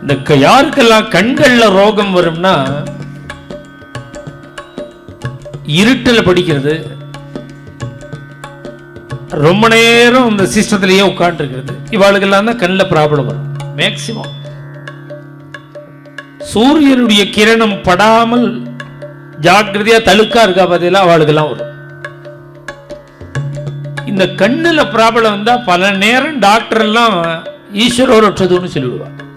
இந்த க- யாருக்கெல்லாம் கண்கள்ல ரோகம் வரும்னா இருட்டில் படிக்கிறது. ரொம்ப நேரம் இந்த சிஸ்டத்திலேயே உட்காந்துருக்கிறது இவாளுக்கெல்லாம் தான் கண்ணில் ப்ராப்ளம் வரும். மேக்சிமம் சூரியனுடைய கிரணம் படாமல் ஜாக்கிரதையா தழுக்கா இருக்கா பார்த்தீங்களா அவளுக்கெல்லாம் வரும். இந்த கண்ணுல ப்ராப்ளம் வந்தால் பல நேரம் டாக்டர் எல்லாம் ஈஸ்வரோரற்றதுன்னு சொல்லிவிடுவா ஒரு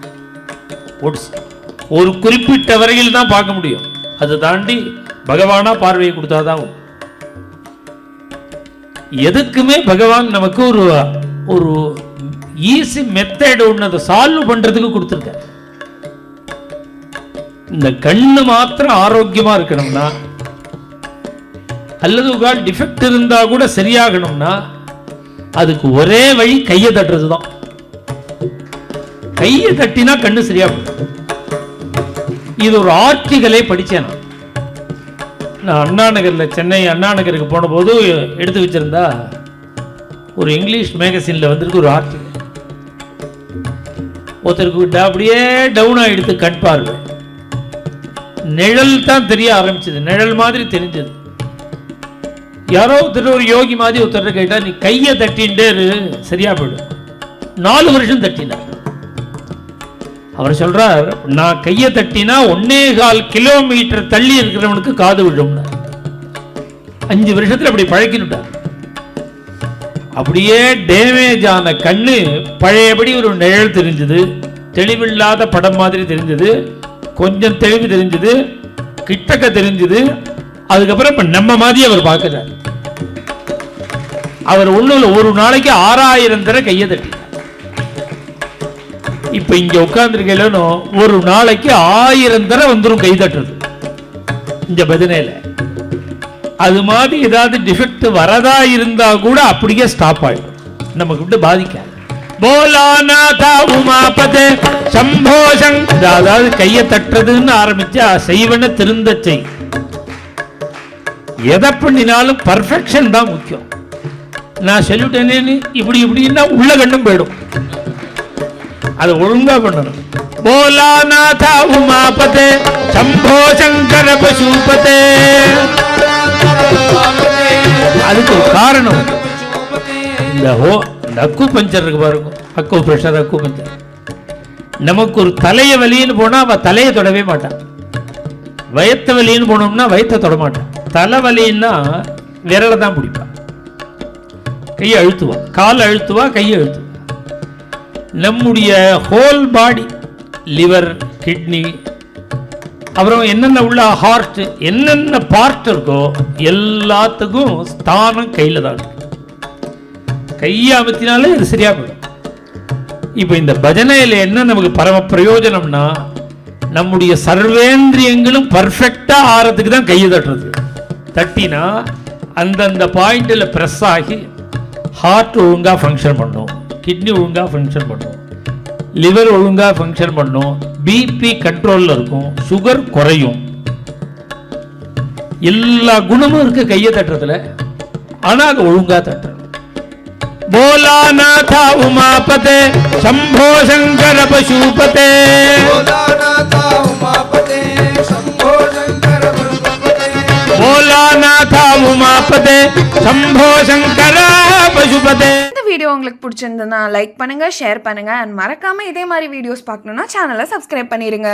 ஒரு குறிப்பிட்ட வரையில் தான் பார்க்க முடியும். அதை தாண்டி பகவானா பார்வையை கொடுத்தாதான் எதுக்குமே பகவான் நமக்கு ஒரு ஒரு ஈஸி மெத்தட் ஒன்று அதை சால்வ் பண்றதுக்கு கொடுத்துருக்க இந்த கண்ணு மாத்திரம் ஆரோக்கியமா இருக்கணும்னா அல்லது டிஃபெக்ட் இருந்தா கூட சரியாகணும்னா அதுக்கு ஒரே வழி கையை தட்டுறது தான் கையை தட்டினா கண்ணு சரியா போயிடும். இது ஒரு ஆர்டிகலே படிச்சேன் நான். அண்ணா நகரில் சென்னை அண்ணா நகருக்கு போனபோது எடுத்து வச்சிருந்தா ஒரு இங்கிலீஷ் மேகசின்ல வந்திருக்கு ஒரு ஆர்டிகல். ஒருத்தருக்கு அப்படியே டவுன் ஆயிடுத்து கண் பார்வை. நிழல் தான் தெரிய ஆரம்பிச்சது. நிழல் மாதிரி தெரிஞ்சது. யாரோ ஒருத்தர் ஒரு யோகி மாதிரி ஒருத்தர் கேட்டால் நீ கையை தட்டின்டே சரியா போயிடும். நாலு வருஷம் தட்டினார். அவர் சொல்றார் நான் கையை தட்டினா ஒன்னே கால் கிலோமீட்டர் தள்ளி இருக்கிறவனுக்கு காது விழும் அஞ்சு வருஷத்துல அப்படி பழக்கிட்டார் அப்படியே டேமேஜ் ஆன கண்ணு பழையபடி ஒரு நிழல் தெரிஞ்சது தெளிவில்லாத படம் மாதிரி தெரிஞ்சது கொஞ்சம் தெளிவு தெரிஞ்சது கிட்டக்க தெரிஞ்சது அதுக்கப்புறம் இப்ப நம்ம மாதிரி அவர் பார்க்கிறார். அவர் ஒண்ணுல ஒரு நாளைக்கு ஆறாயிரம் தர கையை தட்டி. இப்ப இங்க உட்கார்ந்துருக்கலன்னு ஒரு நாளைக்கு ஆயிரம் தடவை வந்துடும் கை தட்டுறது. இந்த பஜனையில அது மாதிரி ஏதாவது டிஃபெக்ட் வரதா இருந்தா கூட அப்படியே ஸ்டாப் ஆயிடும். நமக்கு விட்டு பாதிக்காது அதாவது கையை தட்டுறதுன்னு ஆரம்பிச்சா செய்வன திருந்த செய். எதை பண்ணினாலும் பர்ஃபெக்ஷன் தான் முக்கியம். நான் சொல்லிட்டேனேன்னு இப்படி இப்படின்னா உள்ள கண்ணும் போயிடும். அதை ஒழுங்கா பண்ணணும். போலாநாதா உமாபதே சம்போ சங்கர பசுபதே அதுக்கு ஒரு காரணம். இந்த ஹோ இந்த அக்கு பஞ்சர் இருக்கு பாருங்க. அக்கு பிரஷர் அக்கு பஞ்சர். நமக்கு ஒரு தலைய வலின்னு போனா அவ தலையை தொடவே மாட்டான். வயத்த வலின்னு போனோம்னா வயத்தை தொட மாட்டான். தலை வலின்னா விரலை தான் பிடிப்பான். கையை அழுத்துவா. கால் அழுத்துவா கையை அழுத்துவா. நம்முடைய ஹோல் பாடி லிவர் கிட்னி அப்புறம் என்னென்ன உள்ள ஹார்ட் என்னென்ன பார்ட் இருக்கோ எல்லாத்துக்கும் ஸ்தானம் கையில் தான் கையை அமைத்தினாலே இது சரியாக போயிடும். இப்போ இந்த பஜனையில் என்ன நமக்கு பரம பிரயோஜனம்னா நம்முடைய சர்வேந்திரியங்களும் பர்ஃபெக்டாக ஆறதுக்கு தான் கையை தட்டுறது. தட்டினா அந்தந்த பாயிண்டில் ப்ரெஸ் ஆகி ஹார்ட் ஒழுங்காக ஃபங்க்ஷன் பண்ணும். கிட்னி ஒழுங்காக ஃபங்க்ஷன் பண்ணும். லிவர் ஒழுங்காக ஃபங்க்ஷன் பண்ணும். பிபி கண்ட்ரோலில் இருக்கும். சுகர் குறையும். எல்லா குணமும் இருக்குது கையை தட்டுறதுல. ஆனால் அது ஒழுங்காக தட்டுறது போலா நாதா உமாபதே சம்போ சங்கர பசுபதே. போலா நாதா உமாபதே சம்போ சங்கரா. இந்த வீடியோ உங்களுக்கு பிடிச்சிருந்ததுன்னா லைக் பண்ணுங்க ஷேர் பண்ணுங்க அண்ட் மறக்காம இதே மாதிரி வீடியோஸ் பார்க்கணும்னா சேனலை சப்ஸ்கிரைப் பண்ணிருங்க.